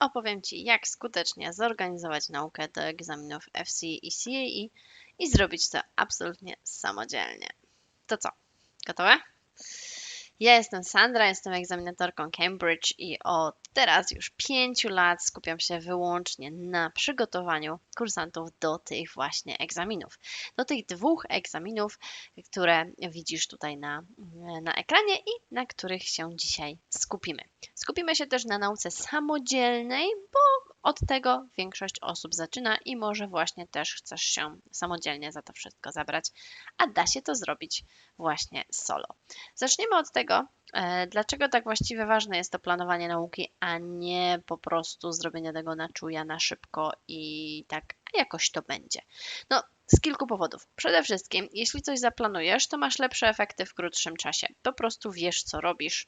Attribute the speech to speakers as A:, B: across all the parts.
A: opowiem Ci, jak skutecznie zorganizować naukę do egzaminów FCE i CAE i zrobić to absolutnie samodzielnie. To co? Gotowe? Ja jestem Sandra, jestem egzaminatorką Cambridge i od teraz już pięciu lat skupiam się wyłącznie na przygotowaniu kursantów do tych właśnie egzaminów. Do tych dwóch egzaminów, które widzisz tutaj na, na ekranie i na których się dzisiaj skupimy. Skupimy się też na nauce samodzielnej, bo od tego większość osób zaczyna i może właśnie też chcesz się samodzielnie za to wszystko zabrać, a da się to zrobić właśnie solo. Zaczniemy od tego, e, dlaczego tak właściwie ważne jest to planowanie nauki, a nie po prostu zrobienie tego na czuja, na szybko i tak a jakoś to będzie. No, z kilku powodów. Przede wszystkim, jeśli coś zaplanujesz, to masz lepsze efekty w krótszym czasie. Po prostu wiesz, co robisz,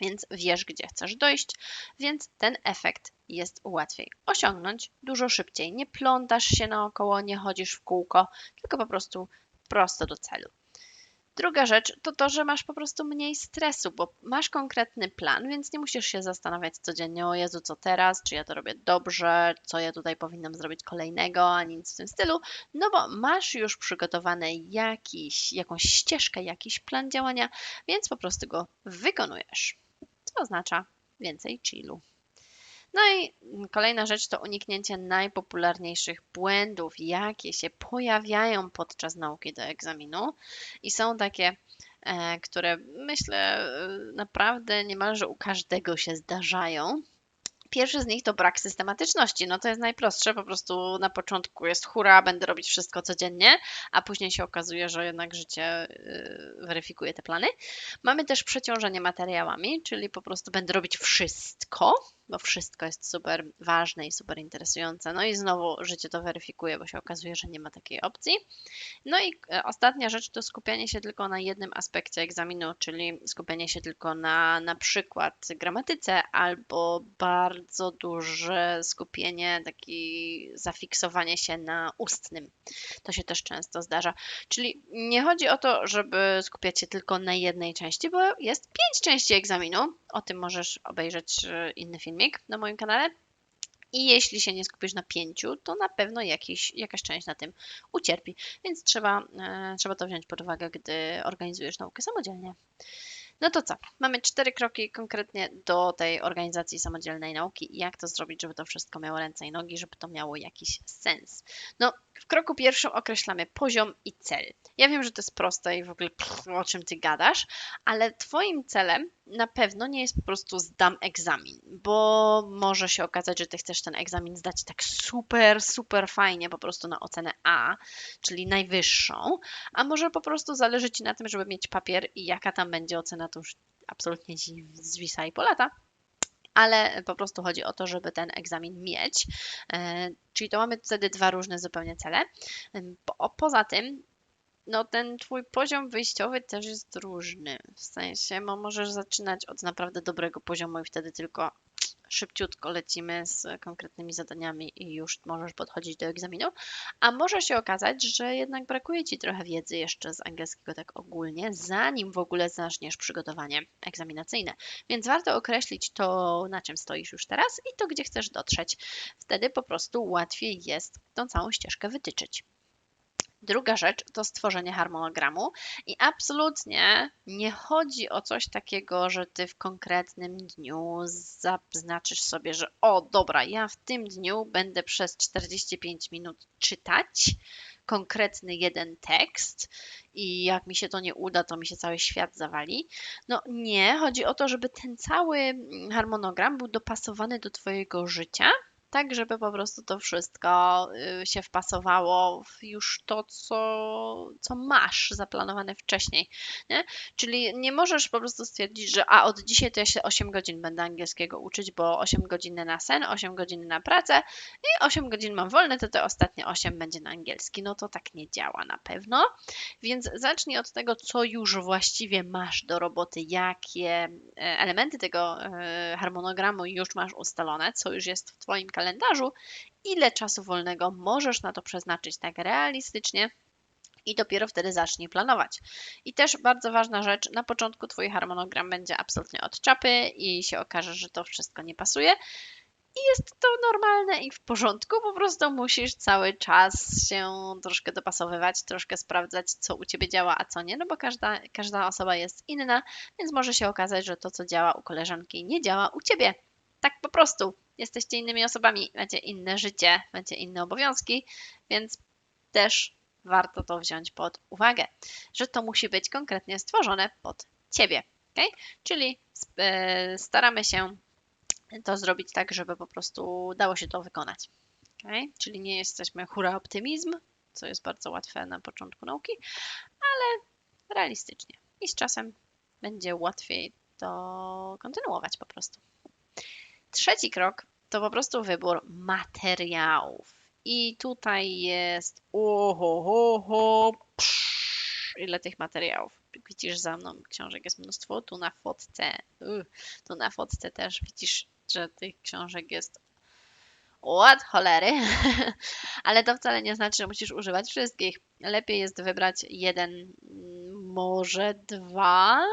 A: więc wiesz, gdzie chcesz dojść, więc ten efekt jest łatwiej osiągnąć dużo szybciej. Nie plątasz się naokoło, nie chodzisz w kółko, tylko po prostu prosto do celu. Druga rzecz to to, że masz po prostu mniej stresu, bo masz konkretny plan, więc nie musisz się zastanawiać codziennie, o Jezu, co teraz, czy ja to robię dobrze, co ja tutaj powinnam zrobić kolejnego, ani nic w tym stylu, no bo masz już przygotowany jakiś, jakąś ścieżkę, jakiś plan działania, więc po prostu go wykonujesz, oznacza więcej chillu. No i kolejna rzecz to uniknięcie najpopularniejszych błędów, jakie się pojawiają podczas nauki do egzaminu. I są takie, e, które myślę e, naprawdę niemalże u każdego się zdarzają. Pierwszy z nich to brak systematyczności. No to jest najprostsze, po prostu na początku jest hura, będę robić wszystko codziennie, a później się okazuje, że jednak życie y, weryfikuje te plany. Mamy też przeciążenie materiałami, czyli po prostu będę robić wszystko, bo wszystko jest super ważne i super interesujące. No i znowu życie to weryfikuje, bo się okazuje, że nie ma takiej opcji. No i e, ostatnia rzecz to skupianie się tylko na jednym aspekcie egzaminu, czyli skupianie się tylko na na przykład gramatyce albo bardzo duże skupienie, taki zafiksowanie się na ustnym. To się też często zdarza. Czyli nie chodzi o to, żeby skupiać się tylko na jednej części, bo jest pięć części egzaminu. O tym możesz obejrzeć e, inny filmik na moim kanale. I jeśli się nie skupisz na pięciu, to na pewno jakiś, jakaś część na tym ucierpi. Więc trzeba, e, trzeba to wziąć pod uwagę, gdy organizujesz naukę samodzielnie. No to co? Mamy cztery kroki konkretnie do tej organizacji samodzielnej nauki jak to zrobić, żeby to wszystko miało ręce i nogi, żeby to miało jakiś sens. No, w kroku pierwszym określamy poziom i cel. Ja wiem, że to jest proste i w ogóle pff, o czym ty gadasz, ale twoim celem na pewno nie jest po prostu zdam egzamin, bo może się okazać, że ty chcesz ten egzamin zdać tak super, super fajnie, po prostu na ocenę A, czyli najwyższą, a może po prostu zależy ci na tym, żeby mieć papier i jaka tam będzie ocena, to już absolutnie ci zwisa i polata ale po prostu chodzi o to, żeby ten egzamin mieć. E, czyli to mamy wtedy dwa różne zupełnie cele. Po, poza tym, no ten twój poziom wyjściowy też jest różny. W sensie, możesz zaczynać od naprawdę dobrego poziomu i wtedy tylko szybciutko lecimy z konkretnymi zadaniami i już możesz podchodzić do egzaminu, a może się okazać, że jednak brakuje Ci trochę wiedzy jeszcze z angielskiego tak ogólnie, zanim w ogóle zaczniesz przygotowanie egzaminacyjne. Więc warto określić to, na czym stoisz już teraz i to, gdzie chcesz dotrzeć. Wtedy po prostu łatwiej jest tą całą ścieżkę wytyczyć. Druga rzecz to stworzenie harmonogramu i absolutnie nie chodzi o coś takiego, że ty w konkretnym dniu zaznaczysz sobie, że o dobra, ja w tym dniu będę przez 45 minut czytać konkretny jeden tekst i jak mi się to nie uda, to mi się cały świat zawali. No nie, chodzi o to, żeby ten cały harmonogram był dopasowany do twojego życia tak żeby po prostu to wszystko y, się wpasowało w już to, co, co masz zaplanowane wcześniej. Nie? Czyli nie możesz po prostu stwierdzić, że a od dzisiaj to ja się 8 godzin będę angielskiego uczyć, bo 8 godzin na sen, 8 godzin na pracę i 8 godzin mam wolne, to te ostatnie 8 będzie na angielski. No to tak nie działa na pewno. Więc zacznij od tego, co już właściwie masz do roboty, jakie e, elementy tego e, harmonogramu już masz ustalone, co już jest w Twoim kalendarzu kalendarzu, ile czasu wolnego możesz na to przeznaczyć tak realistycznie, i dopiero wtedy zacznij planować. I też bardzo ważna rzecz, na początku Twój harmonogram będzie absolutnie od czapy i się okaże, że to wszystko nie pasuje. I jest to normalne i w porządku, po prostu musisz cały czas się troszkę dopasowywać, troszkę sprawdzać, co u ciebie działa, a co nie, no bo każda, każda osoba jest inna, więc może się okazać, że to, co działa u koleżanki, nie działa u ciebie. Tak po prostu. Jesteście innymi osobami, macie inne życie, macie inne obowiązki, więc też warto to wziąć pod uwagę, że to musi być konkretnie stworzone pod ciebie. Okay? Czyli e, staramy się to zrobić tak, żeby po prostu dało się to wykonać. Okay? Czyli nie jesteśmy hura optymizm, co jest bardzo łatwe na początku nauki, ale realistycznie. I z czasem będzie łatwiej to kontynuować po prostu. Trzeci krok to po prostu wybór materiałów. I tutaj jest oho, ho, ho, psz, ile tych materiałów. Widzisz za mną, książek jest mnóstwo. Tu na fotce, uh, tu na fotce też widzisz, że tych książek jest od cholery, ale to wcale nie znaczy, że musisz używać wszystkich. Lepiej jest wybrać jeden, może dwa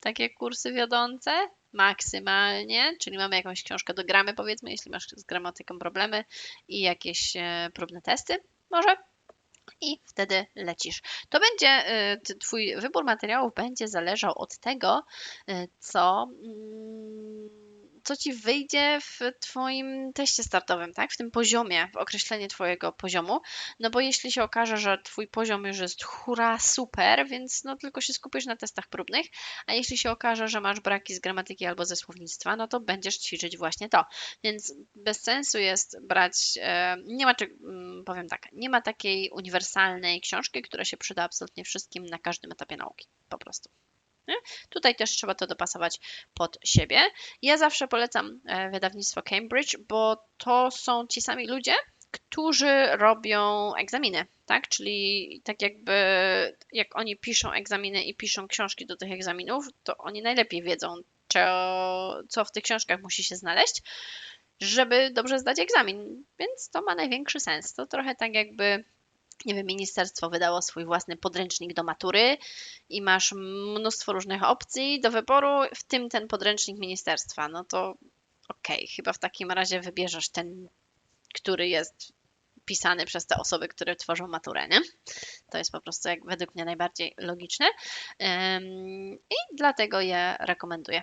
A: takie kursy wiodące, maksymalnie, czyli mamy jakąś książkę do gramy, powiedzmy, jeśli masz z gramatyką problemy i jakieś e, próbne testy, może. I wtedy lecisz. To będzie, e, Twój wybór materiałów będzie zależał od tego, e, co mm, co ci wyjdzie w twoim teście startowym, tak? W tym poziomie, w określenie twojego poziomu. No bo jeśli się okaże, że twój poziom już jest hura super, więc no tylko się skupisz na testach próbnych, a jeśli się okaże, że masz braki z gramatyki albo ze słownictwa, no to będziesz ćwiczyć właśnie to. Więc bez sensu jest brać, e, nie ma, mm, powiem tak, nie ma takiej uniwersalnej książki, która się przyda absolutnie wszystkim na każdym etapie nauki. Po prostu. Nie? Tutaj też trzeba to dopasować pod siebie. Ja zawsze polecam e, wydawnictwo Cambridge, bo to są ci sami ludzie, którzy robią egzaminy, tak? Czyli tak jakby jak oni piszą egzaminy i piszą książki do tych egzaminów, to oni najlepiej wiedzą, co w tych książkach musi się znaleźć, żeby dobrze zdać egzamin. Więc to ma największy sens. To trochę tak jakby nie wiem, ministerstwo wydało swój własny podręcznik do matury i masz mnóstwo różnych opcji do wyboru, w tym ten podręcznik ministerstwa. No to okej, okay, chyba w takim razie wybierzesz ten, który jest pisany przez te osoby, które tworzą maturę, nie? To jest po prostu jak według mnie najbardziej logiczne i dlatego je rekomenduję.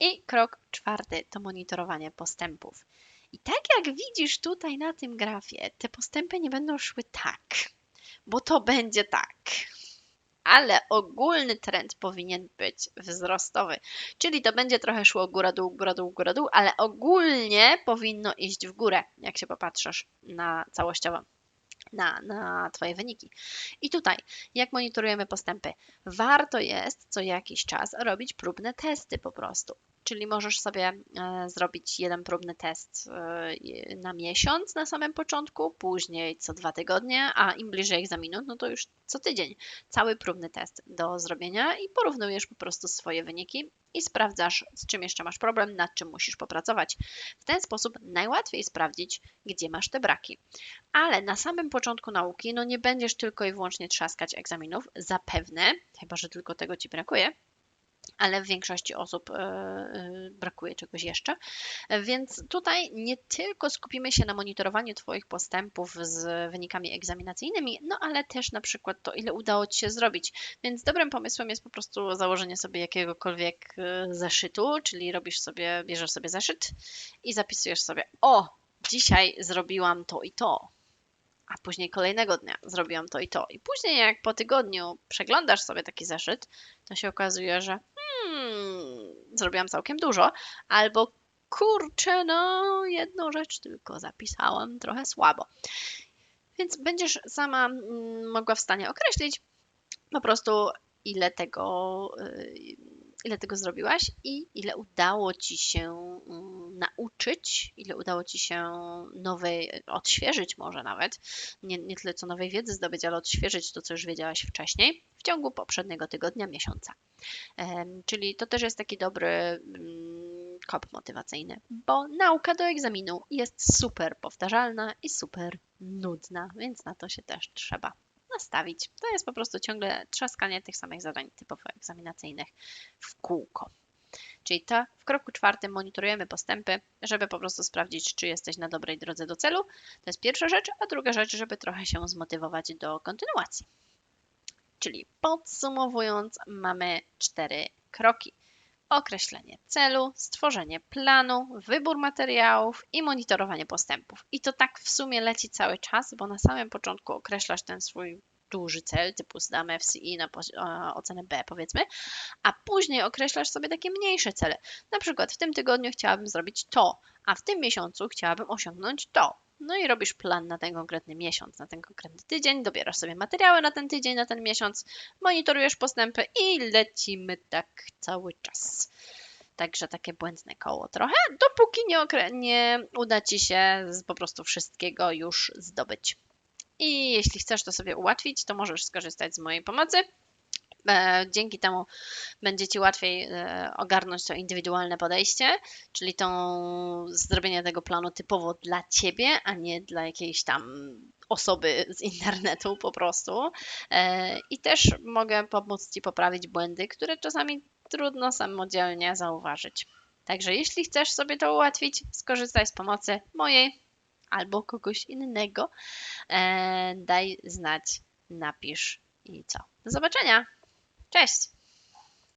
A: I krok czwarty to monitorowanie postępów. I tak jak widzisz tutaj na tym grafie, te postępy nie będą szły tak, bo to będzie tak. Ale ogólny trend powinien być wzrostowy, czyli to będzie trochę szło góra-dół, góra-dół, góra-dół, ale ogólnie powinno iść w górę, jak się popatrzysz na całościowo na, na Twoje wyniki. I tutaj, jak monitorujemy postępy? Warto jest co jakiś czas robić próbne testy po prostu. Czyli możesz sobie e, zrobić jeden próbny test e, na miesiąc na samym początku, później co dwa tygodnie, a im bliżej egzaminu, no to już co tydzień cały próbny test do zrobienia i porównujesz po prostu swoje wyniki i sprawdzasz, z czym jeszcze masz problem, nad czym musisz popracować. W ten sposób najłatwiej sprawdzić, gdzie masz te braki. Ale na samym początku nauki, no nie będziesz tylko i wyłącznie trzaskać egzaminów, zapewne, chyba że tylko tego ci brakuje, ale w większości osób e, e, brakuje czegoś jeszcze. Więc tutaj nie tylko skupimy się na monitorowaniu Twoich postępów z wynikami egzaminacyjnymi, no ale też na przykład to, ile udało Ci się zrobić. Więc dobrym pomysłem jest po prostu założenie sobie jakiegokolwiek e, zeszytu, czyli robisz sobie, bierzesz sobie zeszyt i zapisujesz sobie, o, dzisiaj zrobiłam to i to a później kolejnego dnia zrobiłam to i to. I później, jak po tygodniu przeglądasz sobie taki zeszyt, to się okazuje, że hmm, zrobiłam całkiem dużo, albo kurczę, no jedną rzecz tylko zapisałam trochę słabo. Więc będziesz sama mm, mogła w stanie określić po prostu, ile tego, y, ile tego zrobiłaś i ile udało Ci się mm, nauczyć, ile udało Ci się nowej, odświeżyć może nawet, nie, nie tyle co nowej wiedzy zdobyć, ale odświeżyć to, co już wiedziałaś wcześniej w ciągu poprzedniego tygodnia, miesiąca. Czyli to też jest taki dobry mm, kop motywacyjny, bo nauka do egzaminu jest super powtarzalna i super nudna, więc na to się też trzeba nastawić. To jest po prostu ciągle trzaskanie tych samych zadań typowo egzaminacyjnych w kółko. Czyli to w kroku czwartym monitorujemy postępy, żeby po prostu sprawdzić, czy jesteś na dobrej drodze do celu. To jest pierwsza rzecz, a druga rzecz, żeby trochę się zmotywować do kontynuacji. Czyli podsumowując, mamy cztery kroki. Określenie celu, stworzenie planu, wybór materiałów i monitorowanie postępów. I to tak w sumie leci cały czas, bo na samym początku określasz ten swój duży cel, typu zdamy FCI na ocenę B powiedzmy, a później określasz sobie takie mniejsze cele. Na przykład w tym tygodniu chciałabym zrobić to, a w tym miesiącu chciałabym osiągnąć to. No i robisz plan na ten konkretny miesiąc, na ten konkretny tydzień, dobierasz sobie materiały na ten tydzień, na ten miesiąc, monitorujesz postępy i lecimy tak cały czas. Także takie błędne koło trochę, dopóki nie, nie uda Ci się po prostu wszystkiego już zdobyć. I jeśli chcesz to sobie ułatwić, to możesz skorzystać z mojej pomocy. E, Dzięki temu będzie Ci łatwiej e, ogarnąć to indywidualne podejście, czyli tą zrobienie tego planu typowo dla Ciebie, a nie dla jakiejś tam osoby z internetu po prostu. E, I też mogę pomóc Ci poprawić błędy, które czasami trudno samodzielnie zauważyć. Także jeśli chcesz sobie to ułatwić, skorzystaj z pomocy mojej albo kogoś innego. E, daj znać, napisz i co. Do zobaczenia. Cześć!